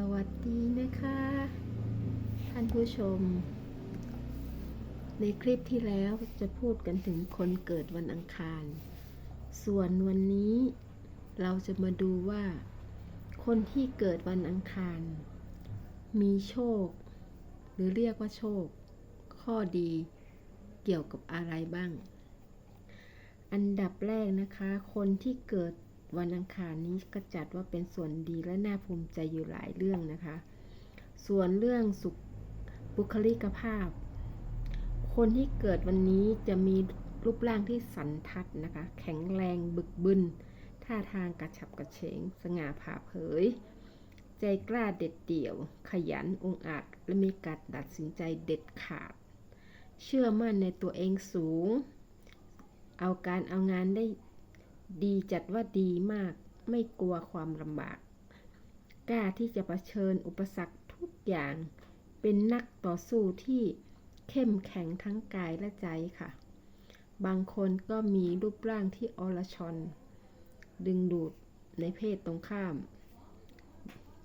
สวัสดีนะคะ ท่านผู้ชม ในคลิปที่แล้วจะพูดกันถึงคนเกิดวันอังคาร ส่วนวันนี้เราจะมาดูว่า คนที่เกิดวันอังคาร มีโชค หรือเรียกว่าโชค ข้อดีเกี่ยวกับอะไรบ้าง อันดับแรกนะคะ คนที่เกิด วันอังคารนี้ก็จัดว่าเป็นส่วนดีและน่าภูมิใจอยู่หลายเรื่องนะคะ ส่วนเรื่องสุขบุคลิกภาพ คนที่เกิดวันนี้จะมีรูปร่างที่สันทัดนะคะ แข็งแรงบึกบึน ท่าทางกระฉับกระเฉง สง่าผ่าเผย ใจกล้าเด็ดเดี่ยว ขยันองอาจ และมีการตัดสินใจเด็ดขาด เชื่อมั่นในตัวเองสูง เอาการเอางานได้ ดีจัดว่าดีมาก ไม่กลัวความลำบาก กล้าที่จะะเผชิญอุปสรรคทุกอย่าง เป็นนักต่อสู้ที่เข้มแข็งทั้งกายและใจค่ะ บางคนก็มีรูปร่างที่อรชรดึงดูดในเพศตรงข้าม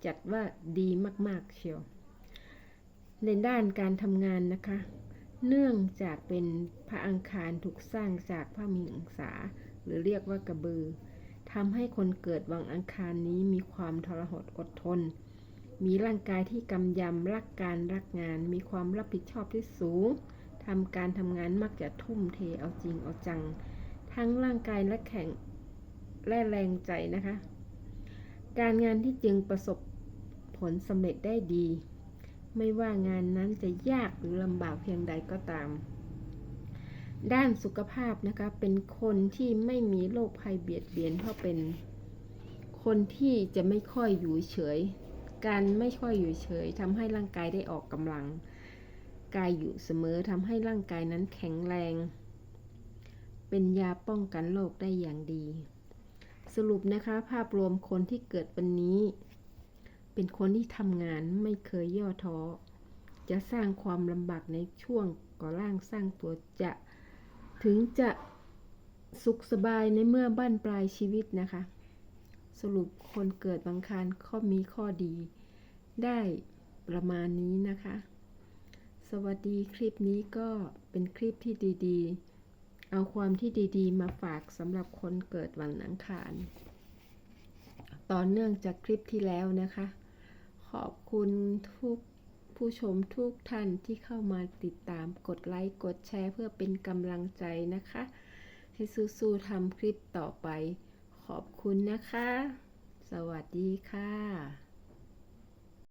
จัดว่าดีมาก ๆ เชียว ในด้านการทำงานนะคะ เนื่องจากเป็นพระอังคารถูกสร้างจากพระมีหังษา หรือเรียกว่ากระบือทำให้คนเกิดวันอังคารนี้มีความทรหดอดทน มีร่างกายที่กำยำรักการรักงาน มีความรับผิดชอบที่สูงทำการทำงานมักจะทุ่มเทเอาจริงเอาจัง ทั้งร่างกายและแข็งและแรงใจนะคะ การงานที่จึงประสบผลสำเร็จได้ดี ไม่ว่างานนั้นจะยากหรือลำบากเพียงใดก็ตาม ด้านสุขภาพนะคะ เป็นคนที่ไม่มีโรคภัยเบียดเบียนเพราะเป็นคนที่จะไม่ค่อยอยู่เฉย การไม่ค่อยอยู่เฉยทำให้ร่างกายได้ออกกำลัง กายอยู่เสมอทำให้ร่างกายนั้นแข็งแรง เป็นยาป้องกันโรคได้อย่างดี สรุปนะคะ ภาพรวมคนที่เกิดวันนี้ เป็นคนที่ทำงานไม่เคยย่อท้อ จะสร้างความลำบากในช่วงก่อร่างสร้างตัวจะ ถึงจะสุขสบายในเมื่อบ้านปลายชีวิตนะคะ สรุปคนเกิดบางคารข้อมีข้อดี ได้ประมาณนี้นะคะ สวัสดีคลิปนี้ก็เป็นคลิปที่ดีๆ เอาความที่ดีๆ มาฝากสำหรับคนเกิดวันอังคาร ต่อเนื่องจากคลิปที่แล้วนะคะ ขอบคุณทุก ผู้ชมทุกท่านที่เข้ามาติดตามกดไลค์กดแชร์เพื่อเป็นกำลังใจนะคะ ให้สู้ๆทำคลิปต่อไป ขอบคุณนะคะ สวัสดีค่ะ